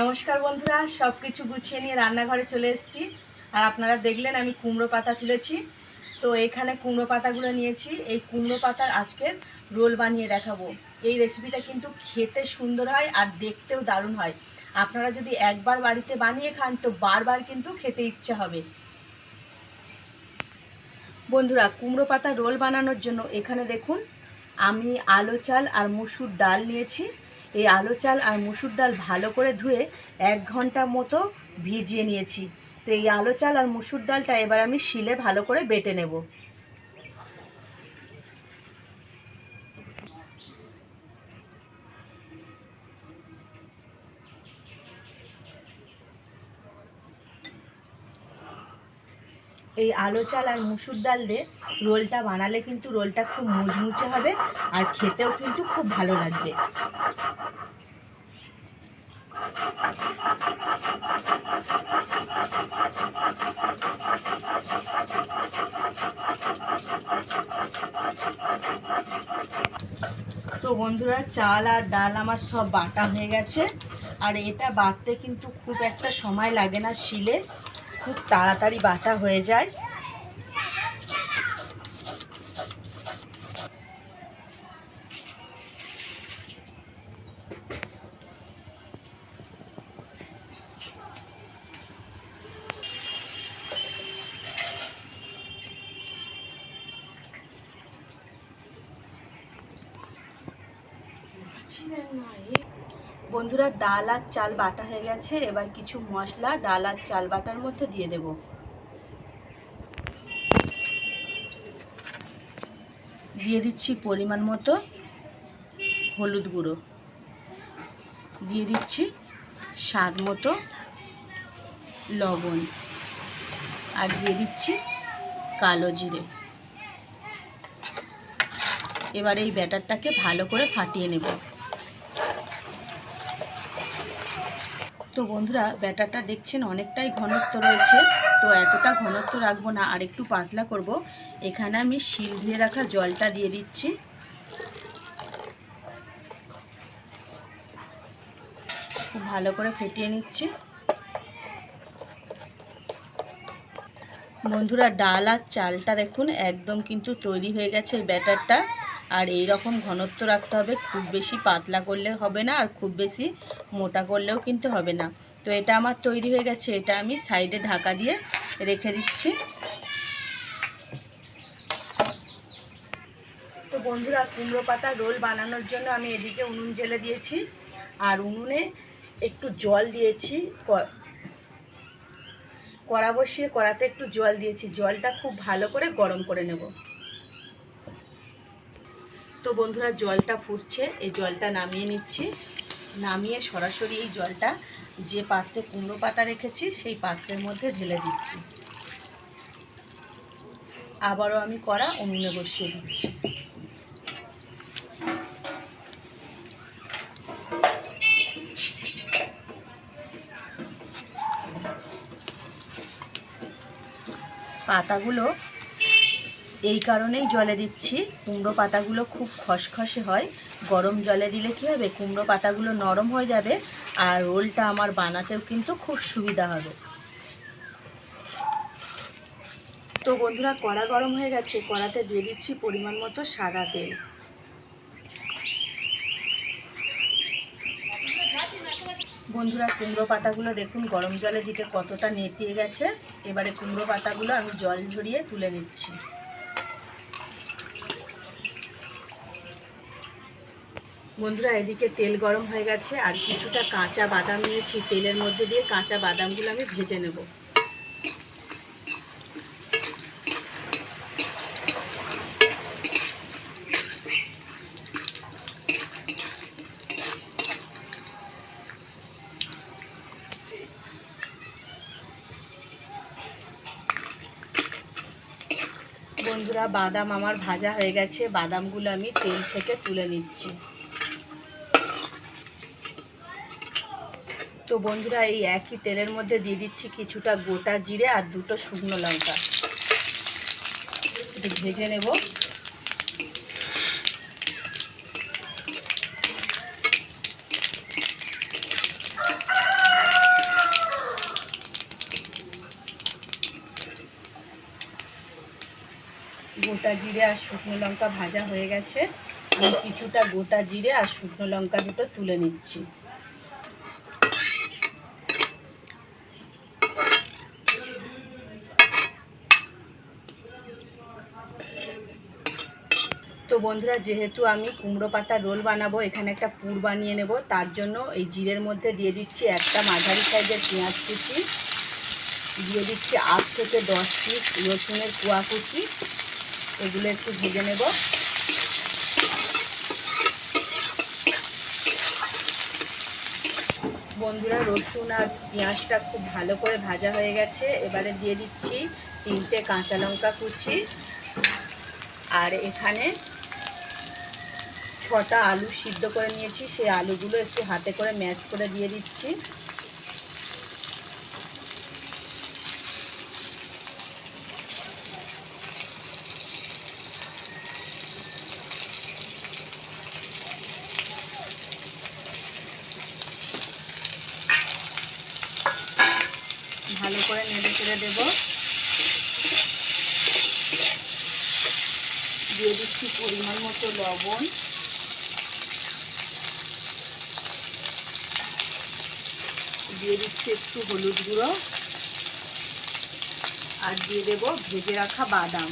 নমস্কার বন্ধুরা সব কিছু গুছিয়ে নিয়ে রান্নাঘরে চলে এসেছি। আর আপনারা দেখলেন আমি কুমড়ো পাতা তুলেছি। তো এখানে কুমড়ো পাতাগুলো নিয়েছি। এই কুমড়ো পাতার আজকের রোল বানিয়ে দেখাবো। এই রেসিপিটা কিন্তু খেতে সুন্দর হয় আর দেখতেও দারুণ হয়। আপনারা যদি একবার বাড়িতে বানিয়ে খান, তো বারবার কিন্তু খেতে ইচ্ছে হবে। বন্ধুরা, কুমড়ো পাতা রোল বানানোর জন্য এখানে দেখুন, আমি আলো চাল আর মুসুর ডাল নিয়েছি। এই আলো চাল আর মুসুর ডাল ভালো করে ধুয়ে এক ঘণ্টা মতো ভিজিয়ে নিয়েছি। তো এই আলো চাল আর মুসুর ডালটা এবার আমি শিলে ভালো করে বেটে নেব। এই আলো চাল আর মুসুর ডাল দিয়ে রোলটা বানালে কিন্তু রোলটা খুব মুচমুচে হবে আর খেতেও কিন্তু খুব ভালো লাগবে। তো বন্ধুরা, চাল আর ডাল আমার সব বাটা হয়ে গেছে। আর এটা বাটতে কিন্তু খুব একটা সময় লাগে না, শিলে খুব তাড়াতাড়ি বাটা হয়ে যায়। বন্ধুরা, ডাল আর চাল বাটা হয়ে গেছে। এবার কিছু মশলা, ডাল আর চাল বাটার মধ্যে দিয়ে দেব। দিয়ে দিচ্ছি পরিমাণ মতো হলুদ গুঁড়ো। দিয়ে দিচ্ছি স্বাদ মতো লবণ। আর দিয়ে দিচ্ছি কালো জিরে। এবার এই ব্যাটারটাকে ভালো করে ফাটিয়ে নেব। তো বন্ধুরা, ব্যাটারটা দেখছেন, অনেকটাই ঘনত্ব রয়েছে। তো এতটা ঘনত্ব রাখব না, আর একটু পাতলা করব। এখানে আমি শিল ধুয়ে রাখা জলটা দিয়ে দিচ্ছি। খুব ভালো করে ফেটিয়ে নিচ্ছি। বন্ধুরা, ডাল আর চালটা দেখুন, একদম কিন্তু তৈরি হয়ে গেছে ব্যাটারটা। আর এই রকম ঘনত্ব রাখতে হবে, খুব বেশি পাতলা করলে হবে না, আর খুব বেশি মোটা করলেও কিন্তু হবে না। তো এটা আমার তৈরি হয়ে গেছে, এটা আমি সাইডে ঢাকা দিয়ে রেখে দিচ্ছি। তো বন্ধুরা, কুমড়ো পাতা রোল বানানোর জন্য আমি এদিকে উনুন জেলে দিয়েছি, আর উনুনে একটু জল দিয়েছি কড়া বসিয়ে কড়াতে একটু জল দিয়েছি, জলটা খুব ভালো করে গরম করে নেব। তো বন্ধুরা, জলটা ফুটছে, এই জলটা নামিয়ে নিচ্ছি। নামিয়ে সরাসরি এই জলটা যে পাত্রে কুমড়ো পাতা রেখেছি, সেই পাত্রের মধ্যে ঢেলে দিচ্ছি। আবারও আমি কড়া উনুনে বসিয়ে দিচ্ছি। পাতাগুলো এই কারণেই জলে দিচ্ছি। কুমড়ো পাতাগুলো খুব খসখসে হয় গরম জলে দিলে কী হবে? কুমড়ো পাতাগুলো নরম হয়ে যাবে আর রোলটা আমার বানাতেও কিন্তু খুব সুবিধা হবে। তো বন্ধুরা কড়া গরম হয়ে গেছে। কড়াতে দিয়ে দিচ্ছি পরিমাণ মতো সাদা তেল। বন্ধুরা কুমড়ো পাতাগুলো দেখুন গরম জলে দিতে কতটা নেতিয়ে গেছে। এবারে কুমড়ো পাতাগুলো আমি জল ঝরিয়ে তুলে নিচ্ছি। বন্ধুরা, এদিকে তেল গরম হয়ে গেছে আর কিছুটা কাঁচা বাদাম নিয়েছি। তেলের মধ্যে দিয়ে কাঁচা বাদামগুলো আমি ভেজে নেব। বন্ধুরা, বাদাম আমার ভাজা হয়ে গেছে। বাদামগুলো আমি তেল থেকে তুলে নিচ্ছি। তো বন্ধুরা, এই একই তেলের মধ্যে দিয়ে দিচ্ছি কিছুটা গোটা জিরে আর দুটো শুকনো লঙ্কা। ভেজে নেব। গোটা জিরে আর শুকনো লঙ্কা ভাজা হয়ে গেছে। আমি কিছুটা গোটা জিরে আর শুকনো লঙ্কা দুটো তুলে নিচ্ছি। বন্ধুরা, যেহেতু আমি কুমড়ো পাতার রোল বানাবো, এখানে একটা পুর বানিয়ে নেব। তার জন্য এই জিরের মধ্যে দিয়ে দিচ্ছি একটা মাঝারি সাইজের পেঁয়াজ কুচি। দিয়ে দিচ্ছি আট থেকে দশ পিস রসুনের কুয়া কুচি। এগুলো একটু ভেজে নেব। বন্ধুরা, রসুন আর পেঁয়াজটা খুব ভালো করে ভাজা হয়ে গেছে। এবারে দিয়ে দিচ্ছি তিনটে কাঁচা লঙ্কা কুচি। আর এখানে ছটা আলু সিদ্ধ করে নিয়েছি, সেই আলুগুলো একটু হাতে করে ম্যাশ করে দিয়ে দিচ্ছি। ভালো করে নেড়ে চেড়ে দেবো। দিয়ে দিচ্ছি পরিমাণ মতো লবণ। দিয়ে দিচ্ছি একটু হলুদ গুঁড়ো। আর দিয়ে দেব ভেজে রাখা বাদাম।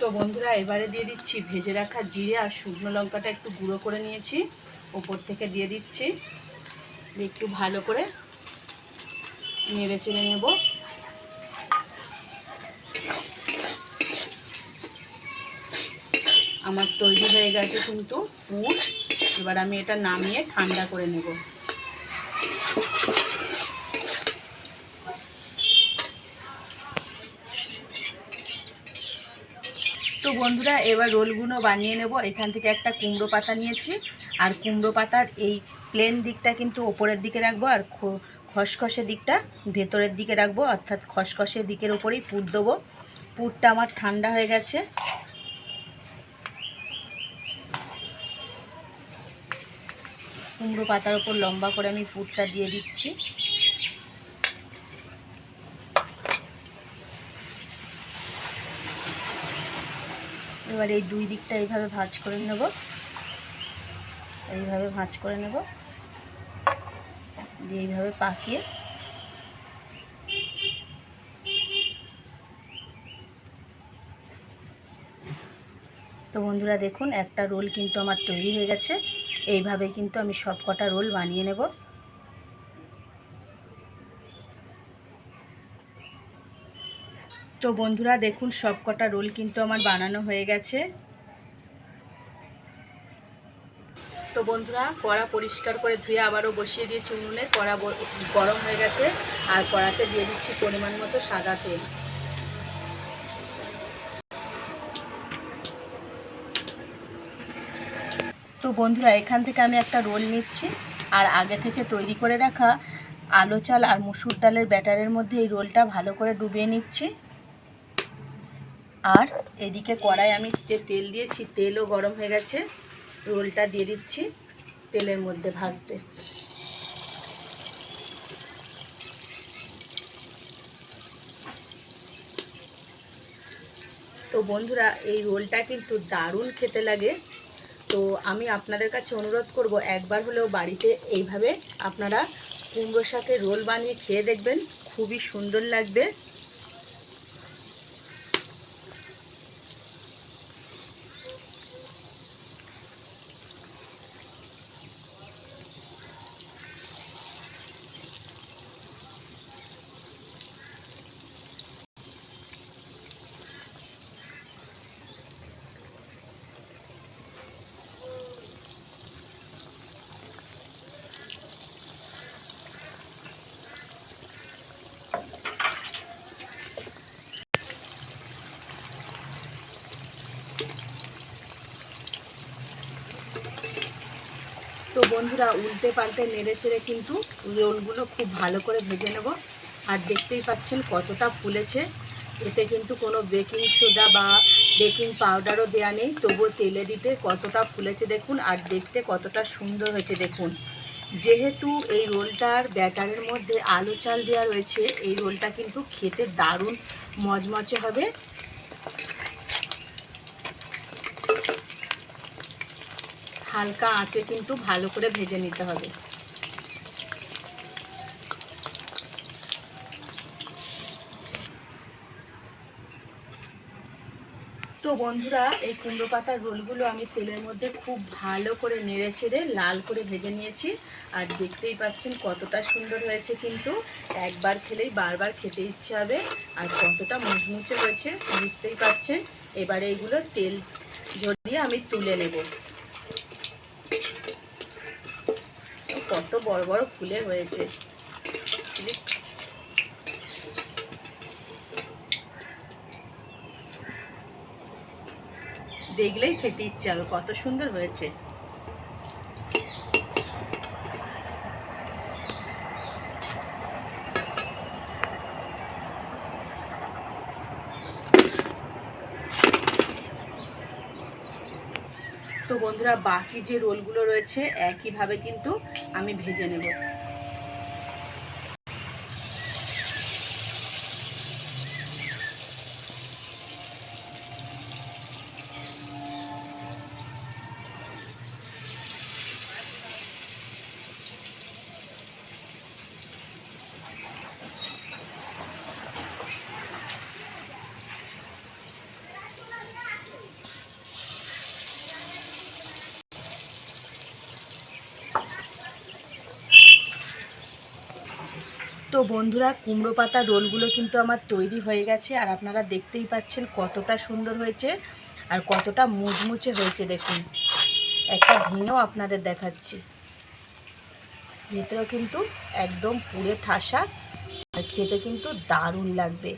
তো বন্ধুরা, এবারে দিয়ে দিচ্ছি ভেজে রাখা জিরে আর শুকনো লঙ্কাটা একটু গুঁড়ো করে নিয়েছি। ওপর থেকে দিয়ে দিচ্ছি। একটু ভালো করে নেড়ে চেড়ে নেব। আমার তৈরি হয়ে গেছে কিন্তু পুর। এবার আমি এটা নামিয়ে ঠান্ডা করে নেব। তো বন্ধুরা, এবার রোলগুলো বানিয়ে নেব। এখান থেকে একটা কুমড়ো পাতা নিয়েছি। আর কুমড়ো পাতার এই প্লেন দিকটা কিন্তু ওপরের দিকে রাখব আর খসখসে দিকটা ভেতরের দিকে রাখব। অর্থাৎ খসখসে দিকের ওপরেই পুর দেবো। পুরটা আমার ঠান্ডা হয়ে গেছে। কুমড়ো পাতার ওপর লম্বা করে আমি পুরটা দিয়ে দিচ্ছি। এবার এই দুই দিকটা এইভাবে ভাজ করে নেব। এইভাবে ভাজ করে নেব। দিয়ে এইভাবে পাকিয়ে তো বন্ধুরা দেখুন, একটা রোল কিন্তু আমার তৈরি হয়ে গেছে। এইভাবে কিন্তু আমি সব কটা রোল বানিয়ে নেব। তো বন্ধুরা, দেখুন সব কটা রোল কিন্তু আমার বানানো হয়ে গেছে। তো বন্ধুরা, কড়া পরিষ্কার করে ধুয়ে আবারও বসিয়ে দিয়েছি উনুনে। কড়া গরম হয়ে গেছে। আর কড়াতে দিয়ে দিচ্ছি পরিমাণ মতো সাদা তেল। তো বন্ধুরা, এখান থেকে আমি একটা রোল নিচ্ছি। আর আগে থেকে তৈরি করে রাখা আলো চাল আর মুসুর ডালের ব্যাটারের মধ্যে এই রোলটা ভালো করে ডুবিয়ে নিচ্ছি। আর এদিকে কড়াই আমি যে তেল দিয়েছি, তেলও গরম হয়ে গেছে। রোলটা দিয়ে দিচ্ছি তেলের মধ্যে ভাজতে। তো বন্ধুরা, এই রোলটা কিন্তু দারুণ খেতে লাগে। তো আমি আপনাদের কাছে অনুরোধ করব, একবার হলেও বাড়িতে এইভাবে আপনারা কুমড়ো শাকের রোল বানিয়ে খেয়ে দেখবেন। খুবই সুন্দর লাগবে। বন্ধুরা উল্টে পাল্টে নেড়ে চেড়ে কিন্তু রোলগুলো খুব ভালো করে ভেজে নেব। আর দেখতেই পাচ্ছেন কতটা ফুলেছে। এতে কিন্তু কোনো বেকিং সোডা বা বেকিং পাউডারও দেওয়া নেই। তবুও তেলে দিতে কতটা ফুলেছে দেখুন আর দেখতে কতটা সুন্দর হয়েছে দেখুন। যেহেতু এই রোলটার ব্যাটারের মধ্যে আলু চাল দেওয়া রয়েছে, এই রোলটা কিন্তু খেতে দারুণ মজমচে হবে। হালকা আঁচে কিন্তু ভালো করে ভেজে নিতে হবে। তো বন্ধুরা, এই কুমড়ো পাতার রোলগুলো আমি তেলের মধ্যে খুব ভালো করে নেড়ে চেড়ে লাল করে ভেজে নিয়েছি। আর দেখতেই পাচ্ছেন কতটা সুন্দর হয়েছে কিন্তু। একবার খেলেই বারবার খেতে ইচ্ছে হবে আর কতটা মুচমুচে হয়েছে বুঝতেই পাচ্ছেন। এবারে এইগুলো তেল ঝরিয়ে আমি তুলে নেব। কত বড় বড় ফুলে হয়েছে। দেখলেই খেতে ইচ্ছে হবে কত সুন্দর হয়েছে তো বন্ধুরা বাকি যে রোলগুলো রয়েছে একইভাবে কিন্তু আমি ভেজে নেব। তো বন্ধুরা, কুমড়ো পাতা রোলগুলো কিন্তু আমার তৈরি হয়ে গেছে আর আপনারা দেখতেই পাচ্ছেন কতটা সুন্দর হয়েছে আর কতটা মুচমুচে হয়েছে, দেখুন। একটা ভেঙেও আপনাদের দেখাচ্ছি। ভিতরেও কিন্তু একদম পুড়ে ঠাসা আর খেতে কিন্তু দারুণ লাগবে।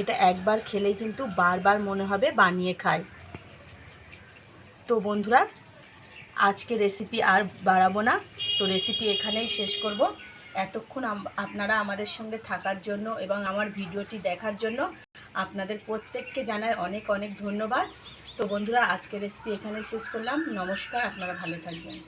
এটা একবার খেলেই কিন্তু বারবার মনে হবে বানিয়ে খাই। তো বন্ধুরা, আজকে রেসিপি আর বাড়াবো না। তো রেসিপি এখানেই শেষ করব। এতক্ষণ আপনারা আমাদের সঙ্গে থাকার জন্য এবং আমার ভিডিওটি দেখার জন্য আপনাদের প্রত্যেককে জানায় অনেক অনেক ধন্যবাদ। তো বন্ধুরা আজকে রেসিপি এখানে শেষ করলাম। নমস্কার, আপনারা ভালো থাকবেন।